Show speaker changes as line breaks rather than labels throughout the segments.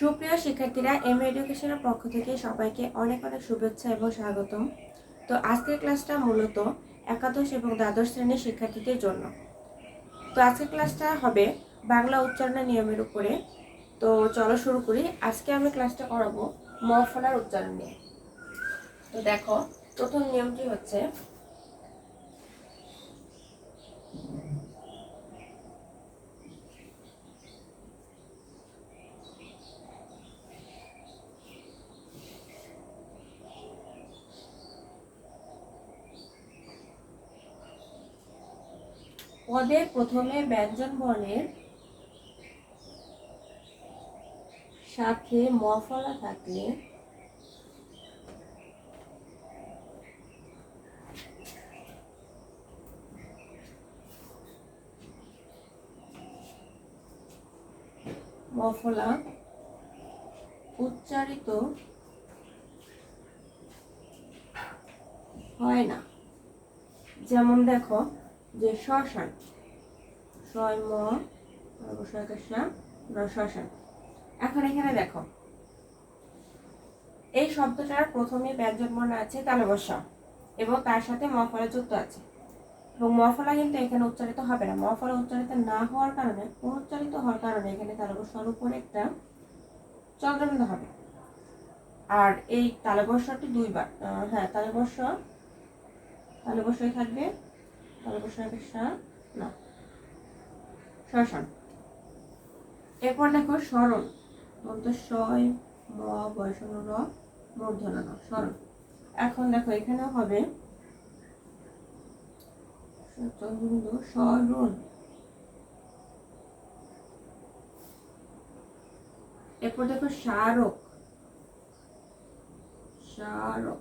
সুপ্রিয় শিক্ষার্থীরা, এম এডুকেশনের পক্ষ থেকে সবাইকে অনেক অনেক শুভেচ্ছা এবং স্বাগতম। তো আজকের ক্লাসটা মূলত একাদশ এবং দ্বাদশ শ্রেণির শিক্ষার্থীদের জন্য। তো আজকের ক্লাসটা হবে বাংলা উচ্চারণের নিয়মের উপরে। তো চলো শুরু করি। আজকে আমি ক্লাসটা করাবো মফলার উচ্চারণ নিয়ে। তো দেখো, প্রথম নিয়মটি হচ্ছে পদে প্রথমে ব্যঞ্জন বর্ণের সাথে মফলা থাকলে মফলা উচ্চারিত হয় না। যেমন দেখো যে শ্মশান ছয় ম শ্মশান এখন এখানে দেখো। এই শব্দটার প্রথমে ব্যঞ্জন বর্ণ আছে তালবস্যা এবং তার সাথে মফলা যুক্ত আছে। এবং মফলা কিন্তু এখানে উচ্চারিত হবে না। মফলা উচ্চারিত না হওয়ার কারণে, অনুচ্চারিত হওয়ার কারণে এখানে তালবস্যার উপরে একটা চন্দ্রবিন্দু হবে। আর এই তালবস্যটি দুইবার হ্যাঁ তালবস্য তালবস্যই থাকবে শ্মশান এরপর দেখো স্মরণ। বলতো ম বয়সন র মূর্ধন স্মরণ। এখন দেখো এখানেও হবে স্মরণ। এরপর দেখো স্মারক। স্মারক।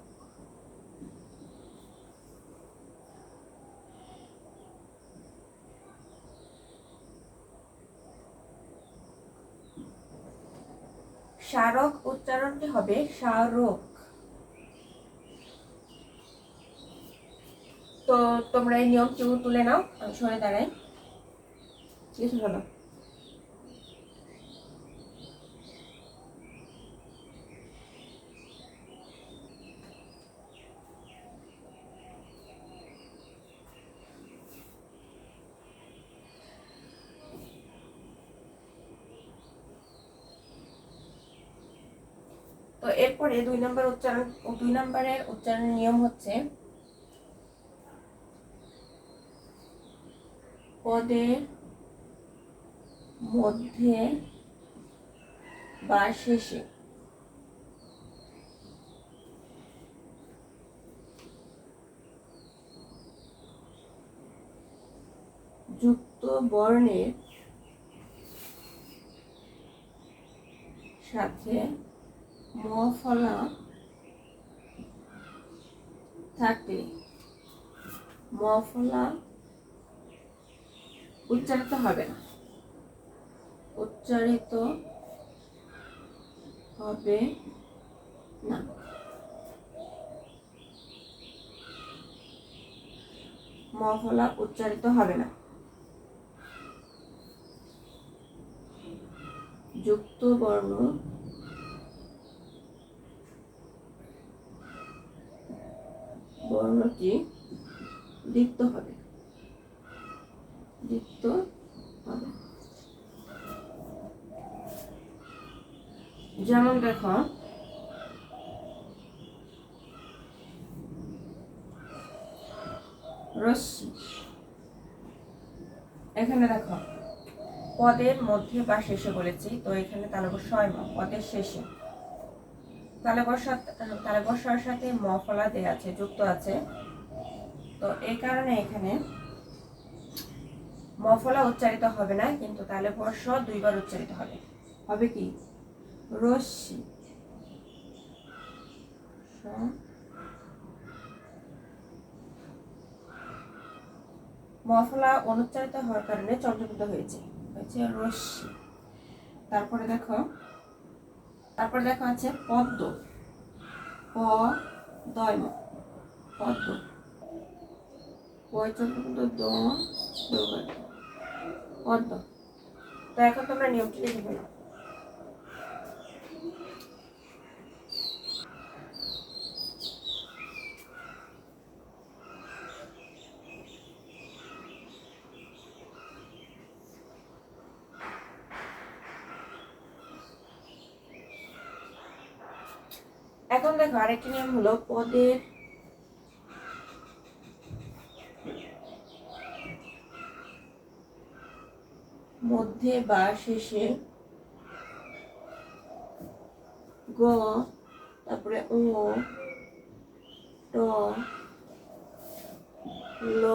স্মারক উচ্চারণটি হবে স্মারক। তো তোমরা এই নিয়ম কেউ তুলে নাও, আমি সরে দাঁড়াই। কিছু হলো তো এরপরে দুই নম্বর উচ্চারণ দুই নম্বরের উচ্চারণের নিয়ম হচ্ছে পদের মধ্যে বা শেষে। যুক্ত বর্ণের সাথে মফলা থাকে মফলা উচ্চারিত হবে না। উচ্চারিত হবে না। মফলা উচ্চারিত হবে না। যুক্ত বর্ণ বর্ণটি দীপ্ত হবে। দীপ্ত হবে। যেমন দেখো এখানে দেখো, পদের মধ্যে বা শেষে বলেছি, তো এখানে তালবর ছয় মা পদের শেষে। তালেবর্ষার সাথে মফলা দেয়া আছে, যুক্ত আছে। তো এই কারণে এখানে মফলা উচ্চারিত হবে না, কিন্তু তালেবর্ষ দুইবার উচ্চারিত হবে। হবে কি? রশ্মি। মফলা অনুচ্চারিত হওয়ার কারণে চন্দ্রবিন্দু হয়েছে হয়েছে রশ্মি। তারপরে দেখো তারপর দেখো আছে পদ্ম। প দয় পদ্ম। পদ্ম। তো এখন তোমরা নিয়মটি লিখে ফেলো। এখন দেখো আরেকটি নিয়ম হলো পদের মধ্যে বা শেষে গ, তারপরে ও, ট, ল,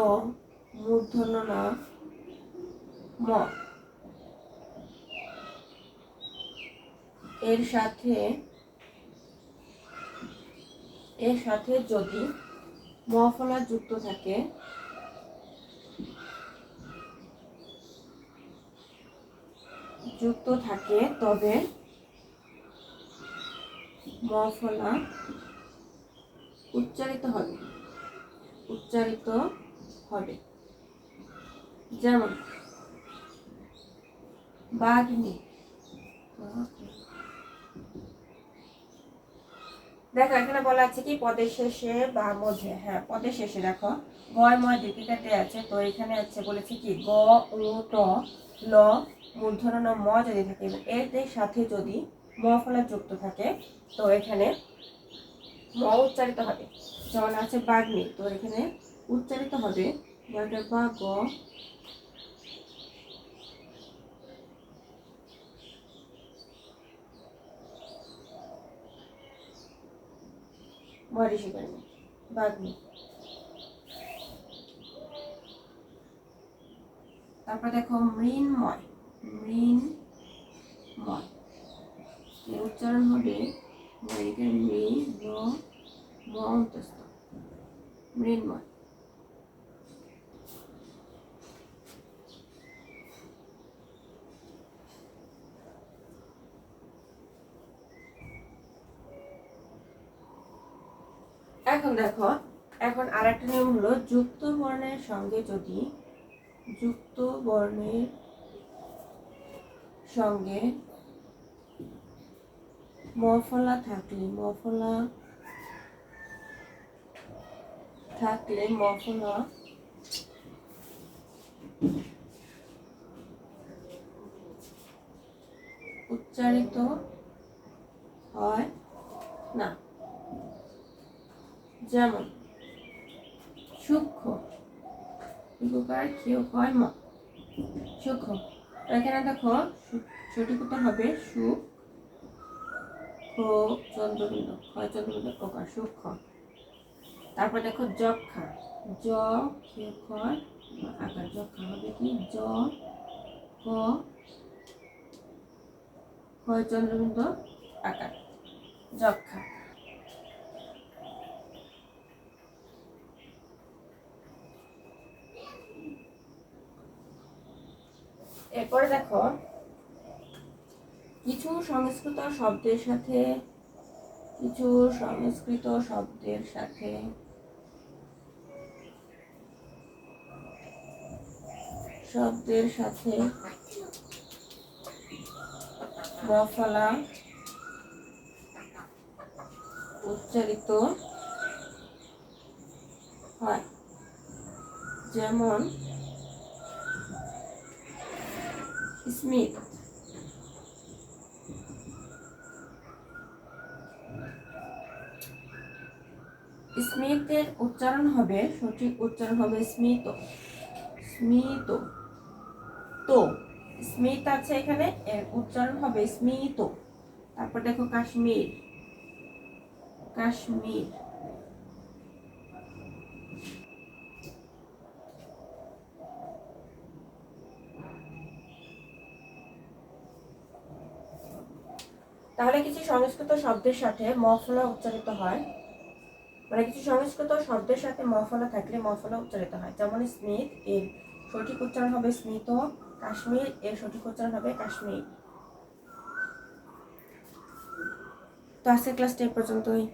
মূর্ধন্য ন, ম। এর সাথে এর সাথে যদি মফলা যুক্ত থাকে যুক্ত থাকে, তবে মফলা উচ্চারিত হবে। উচ্চারিত হবে। যেমন বাঘনি দেখো, এখানে বলা আছে কি, পদের শেষে বা মধ্যে হ্যাঁ পদের শেষে দেখো, গয়, ময় দীপিকাতে আছে, তো এখানে আছে বলেছে কি, গ, উ, ট, ল মূর্ধন্য ম যদি থাকে এর সাথে যদি ম ফলা যুক্ত থাকে, তো এখানে ম উচ্চারিত হবে। যেমন আছে বাগ্নি তো এখানে উচ্চারিত হবে গ মরিষি সেখানে বাগ্নি তারপর দেখো মৃন্ময় মৃন্ময় এর উচ্চারণ হবে মৃগের ম মৃন্ময় এখন দেখো, এখন আর একটা নিয়ম হলো যুক্ত বর্ণের সঙ্গে যদি, যুক্ত বর্ণের সঙ্গে মফলা থাকলে মফলা থাকলে মফলা উচ্চারিত হয় না। যেমন সূক্ষ্ম, উপকার কেউ হয় ম? সূক্ষ্ম। এখানে দেখো, সু- সঠিক উত্তর হবে সুখ চন্দ্রবিন্দু। ক্ষয় চন্দ্রবিন্দু? প্রকার সূক্ষ্ম। তারপর দেখো, যক্ষা। জ ক্ষয় ক্ষয় আকার। যক্ষা হবে কি? জ ক ক্ষয় চন্দ্রবিন্দু? আকার। যক্ষা। এরপরে দেখো, কিছু সংস্কৃত শব্দের সাথে, কিছু সংস্কৃত শব্দের সাথে শব্দের সাথে মফলা উচ্চারিত হয়। যেমন স্মিথ স্মিথের উচ্চারণ হবে, সঠিক উচ্চারণ হবে স্মিত। স্মিত। তো স্মিথ আছে এখানে, এর উচ্চারণ হবে স্মিত। তারপর দেখো কাশ্মীর। কাশ্মীর। তাহলে কিছু সংস্কৃত শব্দের সাথে মফলা উচ্চারিত হয়। মানে কিছু সংস্কৃত শব্দের সাথে মফলা থাকলে মফলা উচ্চারিত হয়। যেমন স্মিথ এর সঠিক উচ্চারণ হবে স্মিত, কাশ্মীর, এর সঠিক উচ্চারণ হবে কাশ্মীর। তো আজকের ক্লাসটা এ পর্যন্তই।